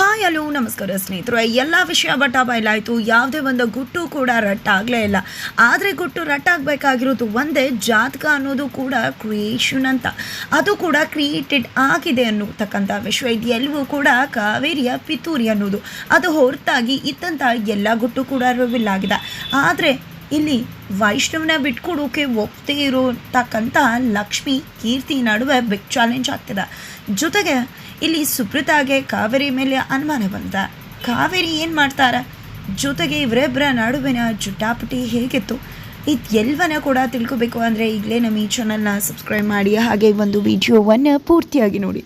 Hi, hello, ನಮಸ್ಕಾರ ಸ್ನೇಹಿತರು. ಎಲ್ಲ ವಿಷಯ ಬಟ್ಟ ಬಯಲಾಯಿತು. ಯಾವುದೇ ಒಂದು ಗುಟ್ಟು ಕೂಡ ರಟ್ಟಾಗಲೇ ಇಲ್ಲ. ಆದರೆ ಗುಟ್ಟು ರಟ್ಟಾಗಬೇಕಾಗಿರೋದು ಒಂದೇ ಜಾತಕ ಅನ್ನೋದು ಕೂಡ ಕ್ರಿಯೇಷನ್ ಅಂತ. ಅದು ಕೂಡ ಕ್ರಿಯೇಟೆಡ್ ಆಗಿದೆ ಅನ್ನತಕ್ಕಂಥ ವಿಷಯ ಇದು ಎಲ್ಲವೂ ಕೂಡ ಕಾವೇರಿಯ ಪಿತೂರಿ ಅನ್ನೋದು. ಅದು ಹೊರತಾಗಿ ಇತ್ತಂಥ ಎಲ್ಲ ಗುಟ್ಟು ಕೂಡ ರಿವೀಲ್ ಆಗಿದೆ. ಆದರೆ ಇಲ್ಲಿ ವೈಷ್ಣವನ ಬಿಟ್ಕೊಡೋಕೆ ಒಪ್ಪದೇ ಇರೋತಕ್ಕಂಥ ಲಕ್ಷ್ಮಿ ಕೀರ್ತಿ ನಡುವೆ ಬಿಗ್ ಚಾಲೆಂಜ್ ಆಗ್ತಿದೆ. ಜೊತೆಗೆ ಇಲ್ಲಿ ಸುಪ್ರೀತಾಗೆ ಕಾವೇರಿ ಮೇಲೆ ಅನುಮಾನ ಬಂದ ಕಾವೇರಿ ಏನು ಮಾಡ್ತಾರ? ಜೊತೆಗೆ ಇವರಿಬ್ಬರ ನಡುವಿನ ಜುಟಾಪಟಿ ಹೇಗಿತ್ತು? ಇದು ಎಲ್ಲವನ್ನ ಕೂಡ ತಿಳ್ಕೊಬೇಕು ಅಂದರೆ ಈಗಲೇ ನಮ್ಮ ಈ ಚಾನಲ್ನ ಸಬ್ಸ್ಕ್ರೈಬ್ ಮಾಡಿ ಹಾಗೆ ಒಂದು ವಿಡಿಯೋವನ್ನು ಪೂರ್ತಿಯಾಗಿ ನೋಡಿ.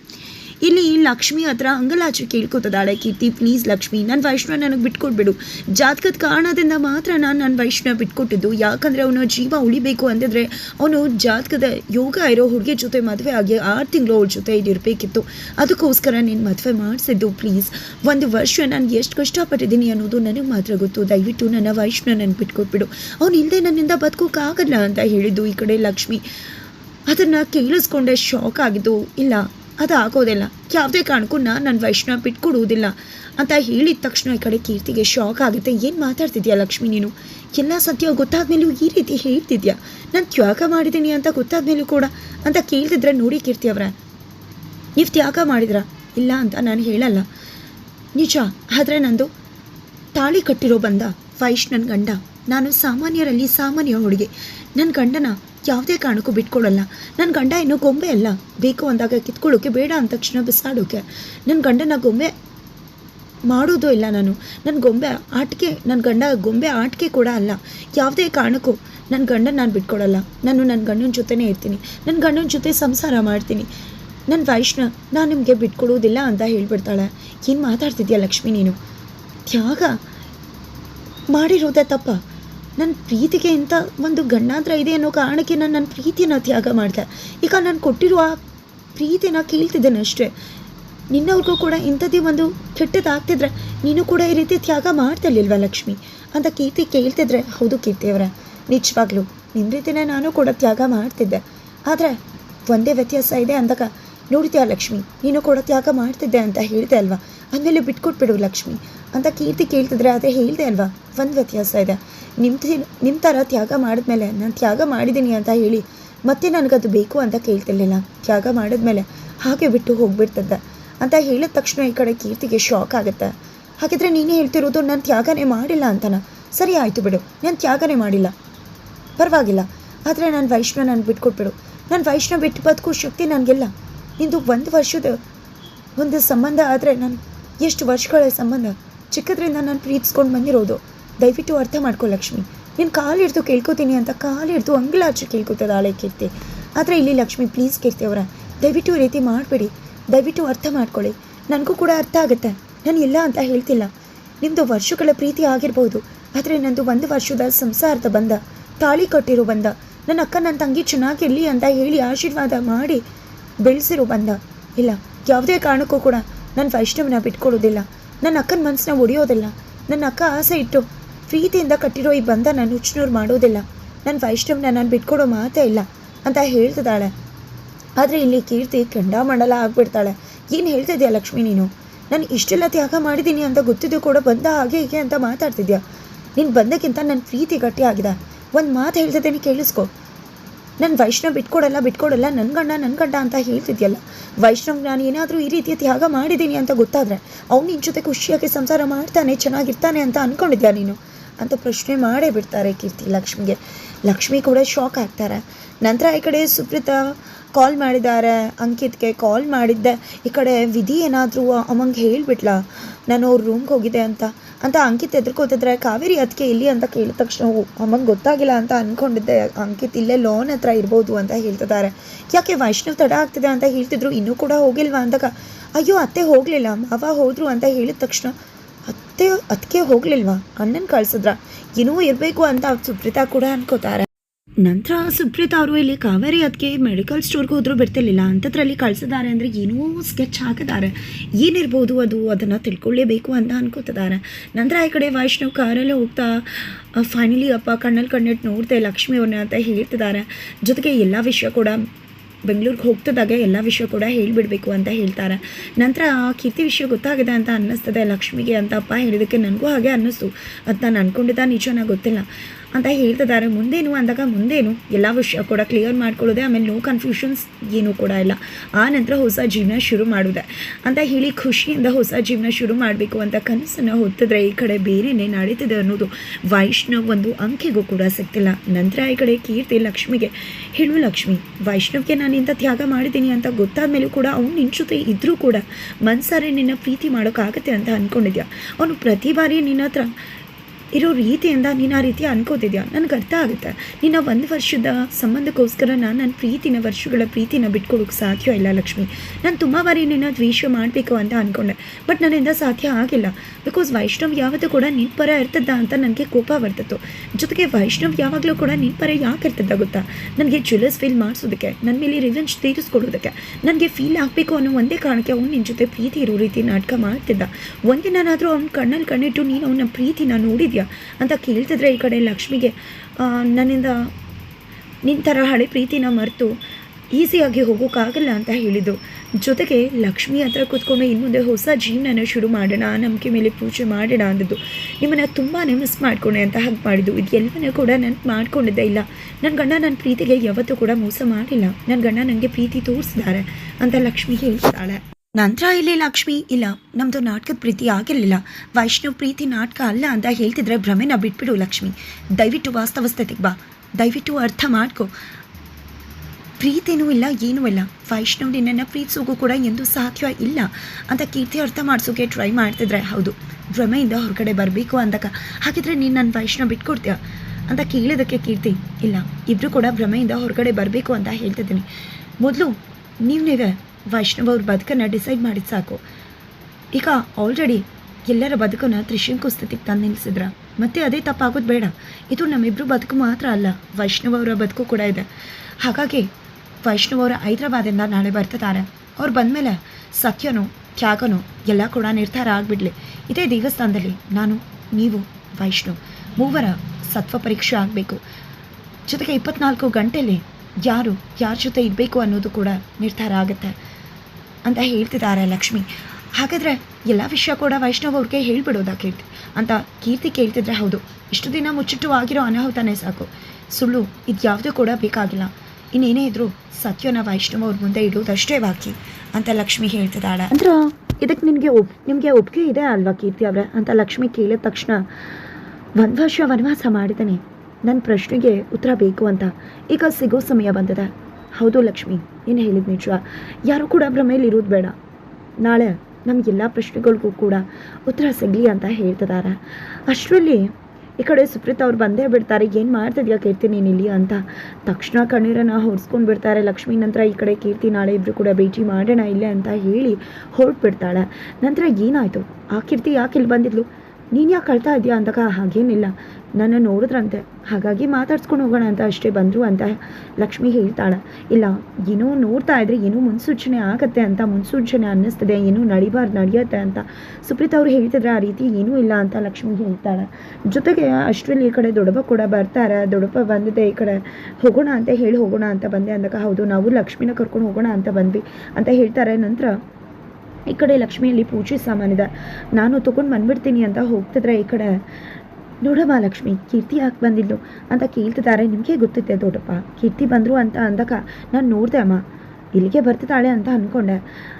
ಇಲ್ಲಿ ಲಕ್ಷ್ಮಿ ಹತ್ರ ಅಂಗಲಾಚು ಕೇಳ್ಕೊತದಾಳೆ ಕೀರ್ತಿ. ಪ್ಲೀಸ್ ಲಕ್ಷ್ಮಿ ನನ್ನ ವೈಷ್ಣವ ನನಗೆ ಬಿಟ್ಕೊಟ್ಬಿಡು ಜಾತಕದ ಕಾರಣದಿಂದ ಮಾತ್ರ ನಾನು ನನ್ನ ವೈಷ್ಣವ ಬಿಟ್ಕೊಟ್ಟಿದ್ದು. ಯಾಕಂದರೆ ಅವನ ಜೀವ ಉಳಿಬೇಕು ಅಂದಿದ್ರೆ ಅವನು ಜಾತಕದ ಯೋಗ ಇರೋ ಹುಡುಗಿ ಜೊತೆ ಮದುವೆ ಆಗಿ ಆರು ತಿಂಗಳು ಅವ್ರ ಜೊತೆ ಇದಿರಬೇಕಿತ್ತು. ಅದಕ್ಕೋಸ್ಕರ ನೀನು ಮದುವೆ ಮಾಡಿಸಿದ್ದು ಪ್ಲೀಸ್ ಒಂದು ವರ್ಷ ನಾನು ಎಷ್ಟು ಕಷ್ಟಪಟ್ಟಿದ್ದೀನಿ ಅನ್ನೋದು ನನಗೆ ಮಾತ್ರ ಗೊತ್ತು. ದಯವಿಟ್ಟು ನನ್ನ ವೈಷ್ಣವ ನನಗೆ ಬಿಟ್ಕೊಟ್ಬಿಡು. ಅವನು ಇಲ್ಲದೆ ನನ್ನಿಂದ ಬದುಕೋಕ್ಕಾಗಲ್ಲ ಅಂತ ಹೇಳಿದ್ದು ಈ ಕಡೆ ಲಕ್ಷ್ಮಿ. ಅದನ್ನು ಕೇಳಿಸ್ಕೊಂಡೆ ಶಾಕ್ ಆಗಿದ್ದು, ಇಲ್ಲ ಅದು ಆಗೋದಿಲ್ಲ. ಯಾವುದೇ ಕಾರಣಕ್ಕೂ ನಾನು ನನ್ನ ವೈಷ್ಣವ ಬಿಟ್ಕೊಡುವುದಿಲ್ಲ ಅಂತ ಹೇಳಿದ ತಕ್ಷಣ ಈ ಕಡೆ ಕೀರ್ತಿಗೆ ಶಾಕ್ ಆಗುತ್ತೆ. ಏನು ಮಾತಾಡ್ತಿದ್ಯಾ ಲಕ್ಷ್ಮಿ ನೀನು? ಎಲ್ಲ ಸತ್ಯ ಗೊತ್ತಾದ್ಮೇಲೂ ಈ ರೀತಿ ಹೇಳ್ತಿದ್ಯಾ? ನಾನು ತ್ಯಾಗ ಮಾಡಿದ್ದೀನಿ ಅಂತ ಗೊತ್ತಾದ್ಮೇಲೂ ಕೂಡ ಅಂತ ಕೇಳ್ತಿದ್ರೆ ನೋಡಿ ಕೀರ್ತಿ ಅವರ. ನೀವು ತ್ಯಾಗ ಮಾಡಿದ್ರಾ? ಇಲ್ಲ ಅಂತ ನಾನು ಹೇಳಲ್ಲ. ನಿಜ, ಆದರೆ ನಂದು ತಾಳಿ ಕಟ್ಟಿರೋ ಬಂದ ವೈಷ್ಣನ್ ಗಂಡ. ನಾನು ಸಾಮಾನ್ಯರಲ್ಲಿ ಸಾಮಾನ್ಯ ಹುಡುಗಿ. ನನ್ನ ಗಂಡನ ಯಾವುದೇ ಕಾರಣಕ್ಕೂ ಬಿಟ್ಕೊಡಲ್ಲ ನನ್ನ ಗಂಡ ಇನ್ನೂ ಗೊಂಬೆ ಅಲ್ಲ. ಬೇಕು ಅಂದಾಗ ಕಿತ್ಕೊಳ್ಳೋಕೆ ಬೇಡ ಅಂದ ತಕ್ಷಣ ಬಿಸಾಡೋಕೆ. ನನ್ನ ಗಂಡನ ಗೊಂಬೆ ಮಾಡೋದು ಇಲ್ಲ ನಾನು. ನನ್ನ ಗೊಂಬೆ ಆಟಿಕೆ ನನ್ನ ಗಂಡ ಗೊಂಬೆ ಆಟಿಕೆ ಕೂಡ ಅಲ್ಲ. ಯಾವುದೇ ಕಾರಣಕ್ಕೂ ನನ್ನ ಗಂಡನ ನಾನು ಬಿಟ್ಕೊಡಲ್ಲ ನಾನು ನನ್ನ ಗಂಡನ ಜೊತೆನೇ ಇರ್ತೀನಿ. ನನ್ನ ಗಂಡನ ಜೊತೆ ಸಂಸಾರ ಮಾಡ್ತೀನಿ. ನನ್ನ ವೈಷ್ಣ, ನಾನು ನಿಮಗೆ ಬಿಟ್ಕೊಡೋದಿಲ್ಲ ಅಂತ ಹೇಳ್ಬಿಡ್ತಾಳೆ. ಏನು ಮಾತಾಡ್ತಿದ್ಯಾ ಲಕ್ಷ್ಮಿ ನೀನು? ತ್ಯಾಗ ಮಾಡಿರೋದೇ ತಪ್ಪ. ನನ್ನ ಪ್ರೀತಿಗೆ ಇಂಥ ಒಂದು ಗಂಡಾಂತರ ಇದೆ ಅನ್ನೋ ಕಾರಣಕ್ಕೆ ನಾನು ನನ್ನ ಪ್ರೀತಿನ ತ್ಯಾಗ ಮಾಡಿದೆ. ಈಗ ನಾನು ಕೊಟ್ಟಿರುವ ಪ್ರೀತಿನ ಕೇಳ್ತಿದ್ದೇನೆ ಅಷ್ಟೇ. ನಿನ್ನವ್ರಿಗೂ ಕೂಡ ಇಂಥದ್ದೇ ಒಂದು ಕೆಟ್ಟದಾಗ್ತಿದ್ರೆ ನೀನು ಕೂಡ ಈ ರೀತಿ ತ್ಯಾಗ ಮಾಡ್ತಿರ್ಲಿಲ್ವ ಲಕ್ಷ್ಮಿ? ಅಂತ ಕೀರ್ತಿ ಕೇಳ್ತಿದ್ರೆ, ಹೌದು ಕೀರ್ತಿಯವರೇ ನಿಜವಾಗ್ಲೂ ನಿನ್ನ ರೀತಿನೇ ನಾನು ಕೂಡ ತ್ಯಾಗ ಮಾಡ್ತಿದ್ದೆ. ಆದರೆ ಒಂದೇ ವ್ಯತ್ಯಾಸ ಇದೆ ಅಂದಾಗ, ನೋಡ್ತೀಯ ಲಕ್ಷ್ಮಿ, ನೀನು ಕೂಡ ತ್ಯಾಗ ಮಾಡ್ತಿದ್ದೆ ಅಂತ ಹೇಳಿದೆ ಅಲ್ವಾ? ಆಮೇಲೆ ಬಿಟ್ಕೊಟ್ಬಿಡು ಲಕ್ಷ್ಮಿ. ಅಂತ ಕೀರ್ತಿ ಕೇಳ್ತಿದ್ರೆ ಅದೇ ಹೇಳಿದೆ ಅಲ್ವಾ? ಒಂದು ವ್ಯತ್ಯಾಸ ಇದೆ. ನಿಮ್ಮ ನಿಮ್ಮ ಥರ ತ್ಯಾಗ ಮಾಡಿದ್ಮೇಲೆ ನಾನು ತ್ಯಾಗ ಮಾಡಿದ್ದೀನಿ ಅಂತ ಹೇಳಿ ಮತ್ತೆ ನನಗದು ಬೇಕು ಅಂತ ಕೇಳ್ತಿರ್ಲಿಲ್ಲ. ತ್ಯಾಗ ಮಾಡಿದ್ಮೇಲೆ ಹಾಗೆ ಬಿಟ್ಟು ಹೋಗ್ಬಿಡ್ತದ್ದ ಅಂತ ಹೇಳಿದ ತಕ್ಷಣ ಈ ಕಡೆ ಕೀರ್ತಿಗೆ ಶಾಕ್ ಆಗುತ್ತೆ. ಹಾಗಿದ್ರೆ ನೀನೇ ಹೇಳ್ತಿರೋದು ನಾನು ತ್ಯಾಗನೇ ಮಾಡಿಲ್ಲ ಅಂತನ? ಸರಿ ಆಯಿತು ಬಿಡು, ನಾನು ತ್ಯಾಗನೇ ಮಾಡಿಲ್ಲ. ಪರವಾಗಿಲ್ಲ, ಆದರೆ ನಾನು ವೈಷ್ಣವ ನಾನು ಬಿಟ್ಕೊಟ್ಬಿಡು. ನಾನು ವೈಷ್ಣವ ಬಿಟ್ಟು ಬದುಕೋ ಶಕ್ತಿ ನನಗಿಲ್ಲ. ನಿಂದು ಒಂದು ವರ್ಷದ ಒಂದು ಸಂಬಂಧ ಆದರೆ ನಾನು ಎಷ್ಟು ವರ್ಷಗಳ ಸಂಬಂಧ? ಚಿಕ್ಕದ್ರಿಂದ ನಾನು ಪ್ರೀತಿಸ್ಕೊಂಡು ಬಂದಿರೋದು. ದಯವಿಟ್ಟು ಅರ್ಥ ಮಾಡ್ಕೊ ಲಕ್ಷ್ಮಿ. ನೀನು ಕಾಲು ಹಿಡ್ದು ಕೇಳ್ಕೊತೀನಿ ಅಂತ ಕಾಲಿಡ್ದು ಅಂಗ್ಲಾಚು ಕೇಳ್ಕೊತದಾಳೆ ಕೀರ್ತಿ. ಆದರೆ ಇಲ್ಲಿ ಲಕ್ಷ್ಮಿ ಪ್ಲೀಸ್ ಕೀರ್ತಿ ಅವರ, ದಯವಿಟ್ಟು ಈ ರೀತಿ ಮಾಡಬೇಡಿ. ದಯವಿಟ್ಟು ಅರ್ಥ ಮಾಡ್ಕೊಳ್ಳಿ. ನನಗೂ ಕೂಡ ಅರ್ಥ ಆಗುತ್ತೆ. ನಾನು ಇಲ್ಲ ಅಂತ ಹೇಳ್ತಿಲ್ಲ. ನಿಮ್ಮದು ವರ್ಷಗಳ ಪ್ರೀತಿ ಆಗಿರ್ಬೋದು. ಆದರೆ ನಂದು ಒಂದು ವರ್ಷದ ಸಂಸಾರದ ಬಂದ ತಾಳಿ ಕಟ್ಟಿರೋ ಬಂದ ನನ್ನ ಅಕ್ಕ ನನ್ನ ತಂಗಿ ಚೆನ್ನಾಗಿರಲಿ ಅಂತ ಹೇಳಿ ಆಶೀರ್ವಾದ ಮಾಡಿ ಬೆಳೆಸಿರೋ ಬಂದ ಇಲ್ಲ, ಯಾವುದೇ ಕಾರಣಕ್ಕೂ ಕೂಡ ನನ್ನ ವೈಷ್ಣವನ ಬಿಟ್ಕೊಡೋದಿಲ್ಲ. ನನ್ನ ಅಕ್ಕನ ಮನಸ್ಸನ್ನ ಒಡೆಯೋದಿಲ್ಲ. ನನ್ನ ಅಕ್ಕ ಆಸೆ ಇಟ್ಟು ಪ್ರೀತಿಯಿಂದ ಕಟ್ಟಿರೋ ಈ ಬಂಧ ನಾನು ಹುಚ್ಚನೂರು ಮಾಡೋದಿಲ್ಲ. ನನ್ನ ವೈಷ್ಣವನ ನಾನು ಬಿಟ್ಕೊಡೋ ಮಾತೇ ಇಲ್ಲ ಅಂತ ಹೇಳ್ತಿದ್ದಾಳೆ. ಆದರೆ ಇಲ್ಲಿ ಕೀರ್ತಿ ಕಂಡ ಮಾಡಲ್ಲ ಆಗ್ಬಿಡ್ತಾಳೆ. ಏನು ಹೇಳ್ತಿದ್ಯಾ ಲಕ್ಷ್ಮಿ ನೀನು? ನಾನು ಇಷ್ಟೆಲ್ಲ ತ್ಯಾಗ ಮಾಡಿದ್ದೀನಿ ಅಂತ ಗೊತ್ತಿದ್ದು ಕೂಡ ಬಂದ ಹಾಗೆ ಹೀಗೆ ಅಂತ ಮಾತಾಡ್ತಿದ್ಯಾ? ನೀನು ಬಂದಕ್ಕಿಂತ ನನ್ನ ಪ್ರೀತಿ ಗಟ್ಟಿ ಆಗಿದೆ. ಒಂದು ಮಾತು ಹೇಳ್ತಿದ್ದೇನೆ ಕೇಳಿಸ್ಕೊ. ನನ್ನ ವೈಷ್ಣವ್ ಬಿಟ್ಕೊಡಲ್ಲ ಬಿಟ್ಕೊಡಲ್ಲ ನನ್ನ ಗಂಡ ನನ್ನ ಗಂಡ ಅಂತ ಹೇಳ್ತಿದ್ಯಲ್ಲ. ವೈಷ್ಣವ್ ನಾನು ಏನಾದರೂ ಈ ರೀತಿಯ ತ್ಯಾಗ ಮಾಡಿದ್ದೀನಿ ಅಂತ ಗೊತ್ತಾದರೆ ಅವ್ನು ನಿನ್ನ ಜೊತೆ ಖುಷಿಯಾಗಿ ಸಂಸಾರ ಮಾಡ್ತಾನೆ, ಚೆನ್ನಾಗಿರ್ತಾನೆ ಅಂತ ಅಂದ್ಕೊಂಡಿದ್ಯಾ ನೀನು? ಅಂತ ಪ್ರಶ್ನೆ ಮಾಡೇ ಬಿಡ್ತಾರೆ ಕೀರ್ತಿ, ಲಕ್ಷ್ಮಿಗೆ. ಲಕ್ಷ್ಮಿ ಕೂಡ ಶಾಕ್ ಆಗ್ತಾರೆ. ನಂತರ ಈ ಕಡೆ ಸುಪ್ರೀತಾ ಕಾಲ್ ಮಾಡಿದ್ದಾರೆ, ಅಂಕಿತ್ಗೆ ಕಾಲ್ ಮಾಡಿದ್ದೆ. ಈ ಕಡೆ ವಿಧಿ ಏನಾದರೂ ಅಮ್ಮಂಗೆ ಹೇಳಿಬಿಟ್ಲ? ನಾನು ಅವ್ರ ರೂಮ್ಗೆ ಹೋಗಿದ್ದೆ ಅಂತ. ಅಂತ ಅಂಕಿತ್ ಎದ್ರಕೋತಿದ್ರೆ ಕಾವೇರಿ ಅದಕ್ಕೆ ಇಲ್ಲಿ ಅಂತ ಕೇಳಿದ ತಕ್ಷಣ ಅಮ್ಮಂಗೆ ಗೊತ್ತಾಗಿಲ್ಲ ಅಂತ ಅಂದ್ಕೊಂಡಿದ್ದೆ ಅಂಕಿತ್ ಇಲ್ಲೇ ಲೋನ್ ಹತ್ರ ಇರ್ಬೋದು ಅಂತ ಹೇಳ್ತಿದ್ದಾರೆ. ಯಾಕೆ ವೈಷ್ಣವ್ ತಡ ಆಗ್ತಿದೆ ಅಂತ ಹೇಳ್ತಿದ್ರು, ಇನ್ನೂ ಕೂಡ ಹೋಗಿಲ್ವಾ ಅಂದಾಗ? ಅಯ್ಯೋ, ಅತ್ತೆ ಹೋಗಲಿಲ್ಲ. ಅವ ಹೋದ್ರು ಅಂತ ಹೇಳಿದ ತಕ್ಷಣ ಅತ್ತೆ ಅದಕ್ಕೆ ಹೋಗ್ಲಿಲ್ವಾ? ಅಣ್ಣನ ಕಳ್ಸಿದ್ರ. ಏನೋ ಇರಬೇಕು ಅಂತ ಸುಪ್ರೀತಾ ಕೂಡ ಅನ್ಕೋತಾರೆ. ನಂತರ ಸುಪ್ರೀತಾ ಅವರು ಇಲ್ಲಿ ಕಾವೇರಿ ಅದಕ್ಕೆ ಮೆಡಿಕಲ್ ಸ್ಟೋರ್ಗೆ ಹೋದರೂ ಬಿಡ್ತಿರ್ಲಿಲ್ಲ. ಅಂಥದ್ರಲ್ಲಿ ಕಳ್ಸಿದ್ದಾರೆ ಅಂದರೆ ಏನೋ ಸ್ಕೆಚ್ ಹಾಕಿದ್ದಾರೆ. ಏನಿರ್ಬೋದು ಅದು, ಅದನ್ನು ತಿಳ್ಕೊಳ್ಳೇಬೇಕು ಅಂತ ಅನ್ಕೋತಿದ್ದಾರೆ. ನಂತರ ಈ ಕಡೆ ವೈಷ್ಣವ್ ಕಾರಲ್ಲೇ ಹೋಗ್ತಾ ಫೈನಲಿ ಅಪ್ಪ ಕಣ್ಣಲ್ಲಿ ಕಣ್ಣಿಟ್ಟು ನೋಡ್ತೆ ಲಕ್ಷ್ಮಿ ಅವ್ರನ್ನ ಅಂತ ಹೇಳ್ತಿದ್ದಾರೆ. ಜೊತೆಗೆ ಎಲ್ಲ ವಿಷಯ ಕೂಡ ಬೆಂಗಳೂರಿಗೆ ಹೋಗ್ತಿದ್ದಾಗ ಎಲ್ಲ ವಿಷಯ ಕೂಡ ಹೇಳಿಬಿಡಬೇಕು ಅಂತ ಹೇಳ್ತಾರೆ. ನಂತರ ಕೀರ್ತಿ ವಿಷಯ ಗೊತ್ತಾಗಿದೆ ಅಂತ ಅನ್ನಿಸ್ತದೆ ಲಕ್ಷ್ಮಿಗೆ ಅಂತ ಅಪ್ಪ ಹೇಳಿದಕ್ಕೆ ನನಗೂ ಹಾಗೆ ಅನ್ನಿಸ್ತು. ಅಂತ ನಾನು ಅನ್ಕೊಂಡಿದ್ದ ನಿಜನ ಗೊತ್ತಿಲ್ಲ. ಅಂತ ಹೇಳ್ತಿದ್ದಾರೆ. ಮುಂದೇನು ಅಂದಾಗ ಮುಂದೇನು ಎಲ್ಲ ವಿಷಯ ಕೂಡ ಕ್ಲಿಯರ್ ಮಾಡ್ಕೊಳ್ಳೋದೆ. ಆಮೇಲೆ ನೋ ಕನ್ಫ್ಯೂಷನ್ಸ್ ಏನೂ ಕೂಡ ಇಲ್ಲ. ಆ ನಂತರ ಹೊಸ ಜೀವನ ಶುರು ಮಾಡೋದೆ. ಅಂತ ಹೇಳಿ ಖುಷಿಯಿಂದ ಹೊಸ ಜೀವನ ಶುರು ಮಾಡಬೇಕು ಅಂತ ಕನಸನ್ನು ಹೊತ್ತಿದ್ರೆ ಈ ಕಡೆ ಬೇರೆನೇ ನಡೀತಿದೆ ಅನ್ನೋದು ವೈಷ್ಣವ್ ಒಂದು ಅಂಕೆಗೂ ಕೂಡ ಸಿಗ್ತಿಲ್ಲ. ನಂತರ ಈ ಕಡೆ ಕೀರ್ತಿ ಲಕ್ಷ್ಮಿಗೆ, ಹೇಳು ಲಕ್ಷ್ಮಿ, ವೈಷ್ಣವ್ಗೆ ನಾನು ಇಂಥ ತ್ಯಾಗ ಮಾಡಿದ್ದೀನಿ ಅಂತ ಗೊತ್ತಾದ ಮೇಲೂ ಕೂಡ ಅವ್ನು ನಿನ್ನ ಜೊತೆ ಇದ್ದರೂ ಕೂಡ ಮನ್ಸಾರೆ ನಿನ್ನ ಪ್ರೀತಿ ಮಾಡೋಕ್ಕಾಗತ್ತೆ ಅಂತ ಅಂದ್ಕೊಂಡಿದ್ಯಾ ಅವನು ಪ್ರತಿ ಬಾರಿ ನಿನ್ನ ಹತ್ರ ಇರೋ ರೀತಿಯಿಂದ ನೀನು ಆ ರೀತಿ ಅನ್ಕೋತಿದ್ಯಾ? ನನಗೆ ಅರ್ಥ ಆಗುತ್ತೆ. ನಿನ್ನ ಒಂದು ವರ್ಷದ ಸಂಬಂಧಕ್ಕೋಸ್ಕರ ನಾನು ನನ್ನ ಪ್ರೀತಿನ ವರ್ಷಗಳ ಪ್ರೀತಿನ ಬಿಟ್ಕೊಡೋಕೆ ಸಾಧ್ಯ ಇಲ್ಲ ಲಕ್ಷ್ಮಿ. ನಾನು ತುಂಬ ಬಾರಿ ನಿನ್ನ ದ್ವೇಷ ಮಾಡಬೇಕು ಅಂತ ಅಂದ್ಕೊಂಡೆ ಬಟ್ ನನ್ನಿಂದ ಸಾಧ್ಯ ಆಗಿಲ್ಲ. ಬಿಕಾಸ್ ವೈಷ್ಣವ್ ಯಾವತ್ತೂ ಕೂಡ ನಿನ್ನ ಪರ ಇರ್ತದ ಅಂತ ನನಗೆ ಕೋಪ ಬರ್ತಿತ್ತು. ಜೊತೆಗೆ ವೈಷ್ಣವ್ ಯಾವಾಗಲೂ ಕೂಡ ನಿನ್ನ ಪರ ಯಾಕೆ ಇರ್ತದ ಗೊತ್ತಾ? ನನಗೆ ಜುಲಸ್ ಫೀಲ್ ಮಾಡಿಸೋದಕ್ಕೆ ನನ್ನ ಮೇಲೆ ರಿವೆಂಜ್ ತೀರಿಸ್ಕೊಡೋದಕ್ಕೆ, ನನಗೆ ಫೀಲ್ ಆಗಬೇಕು ಅನ್ನೋ ಒಂದೇ ಕಾರಣಕ್ಕೆ ಅವ್ನು ನಿನ್ನ ಜೊತೆ ಪ್ರೀತಿ ಇರೋ ರೀತಿ ನಾಟಕ ಮಾಡ್ತಿದ್ದ. ಒಂದಿನಾದರೂ ಅವ್ನ ಕಣ್ಣಲ್ಲಿ ಕಣ್ಣಿಟ್ಟು ನೀನು ಅವನ ಪ್ರೀತಿನ ನೋಡಿದ್ಯಾ? ಅಂತ ಕೇಳ್ತಿದ್ರೆ ಈ ಕಡೆ ಲಕ್ಷ್ಮಿಗೆ ನನ್ನಿಂದ ನಿನ್ನ ಥರ ಹಳೆ ಪ್ರೀತಿನ ಮರೆತು ಈಸಿಯಾಗಿ ಹೋಗೋಕ್ಕಾಗಲ್ಲ ಅಂತ ಹೇಳಿದ್ದು. ಜೊತೆಗೆ ಲಕ್ಷ್ಮಿ ಹತ್ರ ಕೂತ್ಕೊಂಡು ಇನ್ನು ಮುಂದೆ ಹೊಸ ಜೀವನನ ಶುರು ಮಾಡೋಣ, ನಂಬಿಕೆ ಮೇಲೆ ಪೂಜೆ ಮಾಡೋಣ ಅಂದದ್ದು. ನಿಮ್ಮನ್ನು ತುಂಬಾ ಮಿಸ್ ಮಾಡ್ಕೊಂಡೆ ಅಂತ ಹಾಗೆ ಮಾಡಿದ್ದು. ಇದೆಲ್ಲವನ್ನೂ ಕೂಡ ನಾನು ಮಾಡ್ಕೊಂಡಿದ್ದೆ ಇಲ್ಲ. ನನ್ನ ಗಂಡ ನನ್ನ ಪ್ರೀತಿಗೆ ಯಾವತ್ತೂ ಕೂಡ ಮೋಸ ಮಾಡಿಲ್ಲ ನನ್ನ ಗಂಡ ನನಗೆ ಪ್ರೀತಿ ತೋರಿಸಿದ್ದಾರೆ ಅಂತ ಲಕ್ಷ್ಮಿ ಹೇಳ್ತಾಳೆ. ನಂತರ ಇಲ್ಲಿ ಲಕ್ಷ್ಮಿ, ಇಲ್ಲ ನಮ್ಮದು ನಾಟಕದ ಪ್ರೀತಿ ಆಗಿರಲಿಲ್ಲ. ವೈಷ್ಣವ್ ಪ್ರೀತಿ ನಾಟಕ ಅಲ್ಲ ಅಂತ ಹೇಳ್ತಿದ್ರೆ ಭ್ರಮೆನ ಬಿಟ್ಬಿಡು ಲಕ್ಷ್ಮಿ. ದಯವಿಟ್ಟು ವಾಸ್ತವ ಸ್ಥಿತಿಗೆ ಬಾ. ದಯವಿಟ್ಟು ಅರ್ಥ ಮಾಡ್ಕೊ. ಪ್ರೀತಿನೂ ಇಲ್ಲ, ಏನೂ ಇಲ್ಲ. ವೈಷ್ಣವ್ ನಿನ್ನನ್ನು ಪ್ರೀತಿಸೋಗೂ ಕೂಡ ಎಂದು ಸಾಧ್ಯ ಇಲ್ಲ ಅಂತ ಕೀರ್ತಿ ಅರ್ಥ ಮಾಡಿಸೋಕೆ ಟ್ರೈ ಮಾಡ್ತಿದ್ರೆ ಹೌದು. ಭ್ರಮೆಯಿಂದ ಹೊರಗಡೆ ಬರಬೇಕು ಅಂದಾಗ. ಹಾಗಿದ್ರೆ ನೀನು ನನ್ನ ವೈಷ್ಣವ್ ಬಿಟ್ಕೊಡ್ತೀಯ ಅಂತ ಕೇಳಿದಕ್ಕೆ ಕೀರ್ತಿ, ಇಲ್ಲ ಇಬ್ಬರು ಕೂಡ ಭ್ರಮೆಯಿಂದ ಹೊರಗಡೆ ಬರಬೇಕು ಅಂತ ಹೇಳ್ತಿದ್ದೀನಿ. ಮೊದಲು ನೀವು ನೀವೇ ವೈಷ್ಣವ್ ಅವ್ರ ಬದುಕನ್ನು ಡಿಸೈಡ್ ಮಾಡಿ ಸಾಕು. ಈಗ ಆಲ್ರೆಡಿ ಎಲ್ಲರ ಬದುಕನ್ನು ತ್ರಿಶಂಕು ಸ್ಥಿತಿಗೆ ತಂದು ನಿಲ್ಲಿಸಿದ್ರ ಮತ್ತೆ ಅದೇ ತಪ್ಪಾಗೋದು ಬೇಡ. ಇದು ನಮ್ಮಿಬ್ಬರು ಬದುಕು ಮಾತ್ರ ಅಲ್ಲ. ವೈಷ್ಣವ್ ಅವರ ಬದುಕು ಕೂಡ ಇದೆ. ಹಾಗಾಗಿ ವೈಷ್ಣವ್ ಅವರ ಹೈದರಾಬಾದಿಂದ ನಾಳೆ ಬರ್ತಿದ್ದಾರೆ ಅವ್ರು ಬಂದಮೇಲೆ ಸತ್ಯನೋ, ತ್ಯಾಗನೋ ಎಲ್ಲ ಕೂಡ ನಿರ್ಧಾರ ಆಗಿಬಿಡಲಿ. ಇದೇ ದೇವಸ್ಥಾನದಲ್ಲಿ ನಾನು, ನೀವು ವೈಷ್ಣವ್ ಮೂವರ ಸತ್ವ ಪರೀಕ್ಷೆ ಆಗಬೇಕು. ಜೊತೆಗೆ ಇಪ್ಪತ್ನಾಲ್ಕು ಗಂಟೆಯಲ್ಲಿ ಯಾರು ಯಾರ ಜೊತೆ ಇರಬೇಕು ಅನ್ನೋದು ಕೂಡ ನಿರ್ಧಾರ ಆಗುತ್ತೆ. ಅಂತ ಹೇಳ್ತಿದ್ದಾರೆ ಲಕ್ಷ್ಮಿ. ಹಾಗಾದರೆ ಎಲ್ಲ ವಿಷಯ ಕೂಡ ವೈಷ್ಣವ್ ಅವ್ರಿಗೆ ಹೇಳ್ಬಿಡೋದಾ ಕೀರ್ತಿ ಅಂತ ಕೀರ್ತಿ ಕೇಳ್ತಿದ್ರೆ ಹೌದು. ಇಷ್ಟು ದಿನ ಮುಚ್ಚಿಟ್ಟು ಆಗಿರೋ ಅನಾಹುತನೇ ಸಾಕು. ಸುಳ್ಳು ಇದು ಯಾವುದೂ ಕೂಡ ಬೇಕಾಗಿಲ್ಲ. ಇನ್ನೇನೇ ಇದ್ರೂ ಸತ್ಯನ ವೈಷ್ಣವ ಅವ್ರ ಮುಂದೆ ಇಡೋದಷ್ಟೇ ಬಾಕಿ ಅಂತ ಲಕ್ಷ್ಮಿ ಹೇಳ್ತಿದ್ದಾಳೆ. ಅಂದ್ರೆ ಇದಕ್ಕೆ ನಿಮಗೆ ಒಪ್ ನಿಮಗೆ ಒಪ್ಪಿಗೆ ಇದೆ ಅಲ್ವಾ ಕೀರ್ತಿ ಅವರೇ? ಅಂತ ಲಕ್ಷ್ಮಿ ಕೇಳಿದ ತಕ್ಷಣ ವರ್ಷ ವನವಾಸ ಮಾಡಿದ್ದಾನೆ. ನನ್ನ ಪ್ರಶ್ನೆಗೆ ಉತ್ತರ ಬೇಕು ಅಂತ. ಈಗ ಸಿಗೋ ಸಮಯ ಬಂದಿದೆ. ಹೌದು ಲಕ್ಷ್ಮಿ. ಏನು ಹೇಳಿದ ನಿಜ? ಯಾರು ಕೂಡ ಭ್ರಮೆಯಲ್ಲಿ ಇರೋದು ಬೇಡ. ನಾಳೆ ನಮಗೆಲ್ಲ ಪ್ರಶ್ನೆಗಳಿಗೂ ಕೂಡ ಉತ್ತರ ಸಿಗಲಿ ಅಂತ ಹೇಳ್ತಿದ್ದಾರೆ ಅಷ್ಟರಲ್ಲಿ ಈ ಕಡೆ ಸುಪ್ರೀತ್ ಅವ್ರು ಬಂದೇ ಬಿಡ್ತಾರೆ. ಏನು ಮಾಡ್ತಿದ್ಯಾ ಕೀರ್ತಿ ನೀನು ಇಲ್ಲಿ ಅಂತ. ತಕ್ಷಣ ಕಣ್ಣೀರನ್ನು ಹೊಡ್ಸ್ಕೊಂಡು ಬಿಡ್ತಾರೆ. ಲಕ್ಷ್ಮಿ ನಂತರ ಈ ಕಡೆ ಕೀರ್ತಿ ನಾಳೆ ಇಬ್ಬರು ಕೂಡ ಭೇಟಿ ಮಾಡೋಣ ಇಲ್ಲೇ ಅಂತ ಹೇಳಿ ಹೊರಟ್ಬಿಡ್ತಾಳೆ ನಂತರ ಏನಾಯಿತು? ಆ ಕೀರ್ತಿ ಯಾಕೆ ಇಲ್ಲಿ ಬಂದಿದ್ಲು? ನೀನು ಯಾಕೆ ಕಳ್ತಾ ಇದೆಯಾ ಅಂದಾಗ ಹಾಗೇನಿಲ್ಲ. ನನ್ನ ನೋಡಿದ್ರಂತೆ. ಹಾಗಾಗಿ ಮಾತಾಡ್ಸ್ಕೊಂಡು ಹೋಗೋಣ ಅಂತ ಅಷ್ಟೇ ಬಂದರು ಅಂತ ಲಕ್ಷ್ಮಿ ಹೇಳ್ತಾಳೆ. ಇಲ್ಲ, ಏನೋ ನೋಡ್ತಾ ಇದ್ರೆ ಏನೋ ಮುನ್ಸೂಚನೆ ಆಗತ್ತೆ ಅಂತ ಮುನ್ಸೂಚನೆ ಅನ್ನಿಸ್ತದೆ, ಏನೂ ನಡಿಬಾರ್ದು, ನಡೆಯುತ್ತೆ ಅಂತ. ಸುಪ್ರೀತ್ ಅವರು ಹೇಳ್ತಿದ್ರೆ ಆ ರೀತಿ ಏನೂ ಇಲ್ಲ ಅಂತ ಲಕ್ಷ್ಮಿ ಹೇಳ್ತಾಳೆ. ಜೊತೆಗೆ ಅಷ್ಟರಲ್ಲಿ ಈ ಕಡೆ ದೊಡ್ಡಪ್ಪ ಕೂಡ ಬರ್ತಾರೆ. ದೊಡಪ ಬಂದಿದೆ ಈ ಕಡೆ. ಹೋಗೋಣ ಅಂತ ಹೇಳಿ ಹೋಗೋಣ ಅಂತ ಬಂದೆ ಅಂದಾಗ, ಹೌದು, ನಾವು ಲಕ್ಷ್ಮಿನ ಕರ್ಕೊಂಡು ಹೋಗೋಣ ಅಂತ ಬಂದ್ವಿ ಅಂತ ಹೇಳ್ತಾರೆ. ನಂತರ ಈ ಕಡೆ ಲಕ್ಷ್ಮಿಯಲ್ಲಿ ಪೂಜೆ ಸಾಮಾನಿದೆ ನಾನು ತೊಗೊಂಡು ಬಂದ್ಬಿಡ್ತೀನಿ ಅಂತ ಹೋಗ್ತಿದ್ರೆ ಈ ಕಡೆ. ನೋಡಮ್ಮ ಲಕ್ಷ್ಮಿ, ಕೀರ್ತಿ ಯಾಕೆ ಬಂದಿದ್ದು ಅಂತ ಕೇಳ್ತಿದ್ದಾರೆ ನಿಮಗೆ ಗೊತ್ತಿತ್ತೆ ದೊಡ್ಡಪ್ಪ. ಕೀರ್ತಿ ಬಂದರು ಅಂತ ಅಂದಾಗ ನಾನು ನೋಡಿದೆ ಅಮ್ಮ. ಇಲ್ಲಿಗೆ ಬರ್ತಿದ್ದಾಳೆ ಅಂತ ಅಂದ್ಕೊಂಡೆ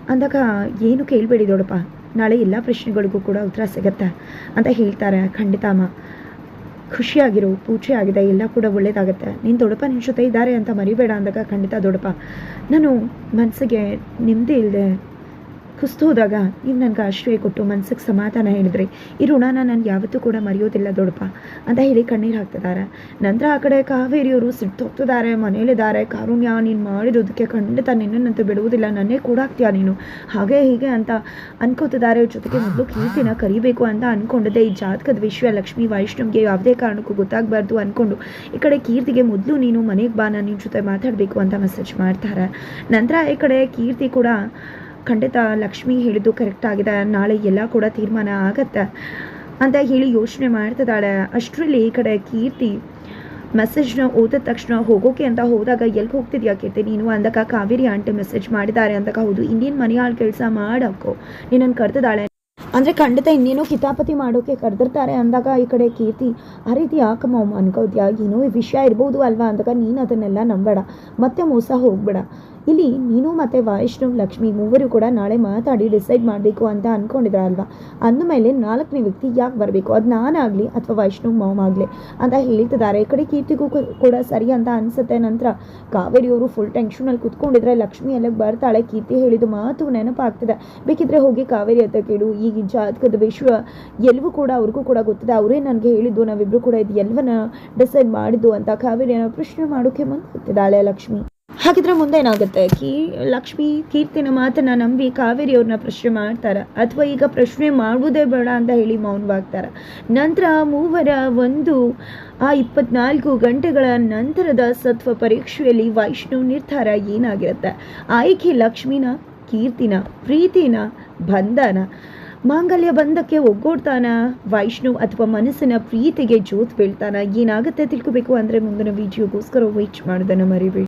ಅಂದಾಗ, ಏನು ಕೇಳಬೇಡಿ ದೊಡ್ಡಪ್ಪ. ನಾಳೆ ಎಲ್ಲ ಪ್ರಶ್ನೆಗಳಿಗೂ ಕೂಡ ಉತ್ತರ ಸಿಗತ್ತೆ ಅಂತ ಹೇಳ್ತಾರೆ. ಖಂಡಿತ ಅಮ್ಮ. ಖುಷಿಯಾಗಿರು, ಪೂಜೆ ಆಗಿದೆ, ಎಲ್ಲ ಕೂಡ ಒಳ್ಳೇದಾಗುತ್ತೆ. ನೀನು ದೊಡ್ಡಪ್ಪ ನಿನ್ನ ಜೊತೆ ಇದ್ದಾರೆ ಅಂತ ಮರಿಬೇಡ ಅಂದಾಗ ಖಂಡಿತ ದೊಡ್ಡಪ್ಪ. ನಾನು ಮನಸ್ಸಿಗೆ ನೆಮ್ಮದಿ ಇಲ್ಲದೆ ಕುಸ್ತು ಹೋದಾಗ ನೀವು ನನಗೆ ಆಶ್ರಯ ಕೊಟ್ಟು ಮನ್ಸಿಗೆ ಸಮಾಧಾನ ಹೇಳಿದ್ರಿ. ಈ ಋಣನ ನಾನು ಯಾವತ್ತೂ ಕೂಡ ಮರೆಯೋದಿಲ್ಲ ದೊಡ್ಡಪ್ಪ ಅಂತ ಹೇಳಿ ಕಣ್ಣೀರು ಹಾಕ್ತಿದ್ದಾರೆ ನಂತರ ಆ ಕಡೆ ಕಾವೇರಿಯವರು ಸಿಟ್ಟು ಹೋಗ್ತಿದ್ದಾರೆ ಮನೇಲಿದ್ದಾರೆ ಕಾರುಣ್ಯ, ನೀನು ಮಾಡಿರೋದಕ್ಕೆ ಖಂಡಿತ ನಿನ್ನನ್ನಂತೂ ಬಿಡುವುದಿಲ್ಲ. ನನ್ನೇ ಕೂಡ ಆಗ್ತೀಯ ನೀನು? ಹಾಗೆ ಹೀಗೆ ಅಂತ ಅನ್ಕೋತಿದ್ದಾರೆ ಜೊತೆಗೆ ಮೊದಲು ಕೀರ್ತಿನ ಕರಿಬೇಕು ಅಂತ ಅಂದ್ಕೊಂಡಿದ್ದೆ ಈ ಜಾತಕದ ವಿಷಯ ಲಕ್ಷ್ಮೀ ವೈಷ್ಣವ್ಗೆ ಯಾವುದೇ ಕಾರಣಕ್ಕೂ ಗೊತ್ತಾಗಬಾರ್ದು ಅಂದ್ಕೊಂಡು ಈ ಕಡೆ ಕೀರ್ತಿಗೆ ಮೊದಲು ನೀನು ಮನೆಗೆ ಬಾ, ನಾನು ನಿನ್ನ ಜೊತೆ ಮಾತಾಡಬೇಕು ಅಂತ ಮೆಸೇಜ್ ಮಾಡ್ತಾರೆ. ನಂತರ ಈ ಕಡೆ ಕೀರ್ತಿ ಕೂಡ ಖಂಡಿತ ಲಕ್ಷ್ಮಿ ಹೇಳಿದ್ದು ಕರೆಕ್ಟ್ ಆಗಿದೆ. ನಾಳೆ ಎಲ್ಲ ಕೂಡ ತೀರ್ಮಾನ ಆಗತ್ತೆ ಅಂತ ಹೇಳಿ ಯೋಚನೆ ಮಾಡ್ತಿದ್ದಾಳೆ. ಅಷ್ಟರಲ್ಲಿ ಈ ಕಡೆ ಕೀರ್ತಿ ಮೆಸೇಜ್ನ ಓದಿದ ತಕ್ಷಣ ಹೋಗೋಕೆ ಅಂತ ಹೋದಾಗ ಎಲ್ಲಿ ಹೋಗ್ತಿದ್ಯಾ ಕೀರ್ತಿ? ನೀನು ಅಂದಾಗ ಕಾವೇರಿ ಆಂಟಿ ಮೆಸೇಜ್ ಮಾಡಿದ್ದಾರೆ ಅಂದಾಗ ಹೌದು. ಇಂಡಿಯನ್ ಮನೆ ಕೆಲಸ ಮಾಡಕ್ಕೋ ನಿನ್ನನ್ನು ಕರೆದಿದ್ದಾಳೆ. ಅಂದರೆ ಖಂಡಿತ ಇನ್ನೇನೋ ಕಿತಾಪತಿ ಮಾಡೋಕೆ ಕರೆದಿರ್ತಾರೆ ಅಂದಾಗ ಈ ಕಡೆ ಕೀರ್ತಿ, ಆ ರೀತಿ ಯಾಕಮ್ಮ ಅನ್ಕೋದ್ಯಾ ಏನೋ ಈ ವಿಷಯ ಇರ್ಬೋದು ಅಲ್ವಾ ಅಂದಾಗ ನೀನು ಅದನ್ನೆಲ್ಲ ನಂಬೇಡ ಮತ್ತೆ ಮೋಸ ಹೋಗ್ಬೇಡ. ಇಲ್ಲಿ ನೀನು ಮತ್ತು ವೈಷ್ಣವ್ ಲಕ್ಷ್ಮಿ ಮೂವರು ಕೂಡ ನಾಳೆ ಮಾತಾಡಿ ಡಿಸೈಡ್ ಮಾಡಬೇಕು ಅಂತ ಅಂದ್ಕೊಂಡಿದ್ರಲ್ವಾ ಅಂದಮೇಲೆ ನಾಲ್ಕನೇ ವ್ಯಕ್ತಿ ಯಾಕೆ ಬರಬೇಕು? ಅದು ನಾನಾಗಲಿ ಅಥವಾ ವೈಷ್ಣವ್ ಮಾಮ್ ಆಗಲಿ ಅಂತ ಹೇಳ್ತಿದ್ದಾರೆ. ಈ ಕಡೆ ಕೀರ್ತಿಗೂ ಕೂಡ ಸರಿ ಅಂತ ಅನಿಸುತ್ತೆ. ನಂತರ ಕಾವೇರಿಯವರು ಫುಲ್ ಟೆನ್ಷನಲ್ಲಿ ಕುತ್ಕೊಂಡಿದ್ರೆ ಲಕ್ಷ್ಮಿ ಎಲ್ಲ ಬರ್ತಾಳೆ. ಕೀರ್ತಿ ಹೇಳಿದ ಮಾತು ನೆನಪಾಗ್ತಿದೆ. ಬೇಕಿದ್ರೆ ಹೋಗಿ ಕಾವೇರಿ ಹತ್ರ ಕೇಳು. ಈ ಜಾತಕದ ವಿಶ್ವ ಎಲ್ಲವೂ ಕೂಡ ಅವ್ರಿಗೂ ಕೂಡ ಗೊತ್ತಿದೆ. ಅವರೇ ನನಗೆ ಹೇಳಿದ್ದು ನಾವಿಬ್ಬರು ಕೂಡ ಇದು ಎಲ್ಲವನ್ನ ಡಿಸೈಡ್ ಮಾಡಿದ್ದು ಅಂತ ಕಾವೇರಿಯನ್ನು ಪ್ರಶ್ನೆ ಮಾಡೋಕೆ ಮುಂದೆ ಲಕ್ಷ್ಮಿ. ಹಾಗಿದ್ರೆ ಮುಂದೆ ಏನಾಗುತ್ತೆ? ಕೀ, ಲಕ್ಷ್ಮಿ, ಕೀರ್ತಿನ ಮಾತನ್ನ ನಂಬಿ ಕಾವೇರಿ ಅವ್ರನ್ನ ಪ್ರಶ್ನೆ ಮಾಡ್ತಾರ? ಅಥವಾ ಈಗ ಪ್ರಶ್ನೆ ಮಾಡುವುದೇ ಬೇಡ ಅಂತ ಹೇಳಿ ಮೌನವಾಗ್ತಾರ? ನಂತರ ಮೂವರ ಒಂದು, ಆ ಇಪ್ಪತ್ನಾಲ್ಕು ಗಂಟೆಗಳ ನಂತರದ ಸತ್ವ ಪರೀಕ್ಷೆಯಲ್ಲಿ ವೈಷ್ಣವ್ ನಿರ್ಧಾರ ಏನಾಗಿರುತ್ತೆ? ಆಯ್ಕೆ ಲಕ್ಷ್ಮಿನ, ಕೀರ್ತಿನ, ಪ್ರೀತಿನ, ಬಂಧನ. ಮಾಂಗಲ್ಯ ಬಂಧಕ್ಕೆ ಒಗ್ಗೂಡ್ತಾನ? ವೈಷ್ಣು ಅಥವಾ ಮನಸ್ಸಿನ ಪ್ರೀತಿಗೆ ಜೋತ್ ಬೀಳ್ತಾನ? ಏನಾಗುತ್ತೆ ತಿಳ್ಕೋಬೇಕು ಅಂದರೆ ಮುಂದಿನ ವಿಡಿಯೋಗೋಸ್ಕರ ವೇಟ್ ಮಾಡೋದನ್ನು ಮರಿಬೇಡಿ.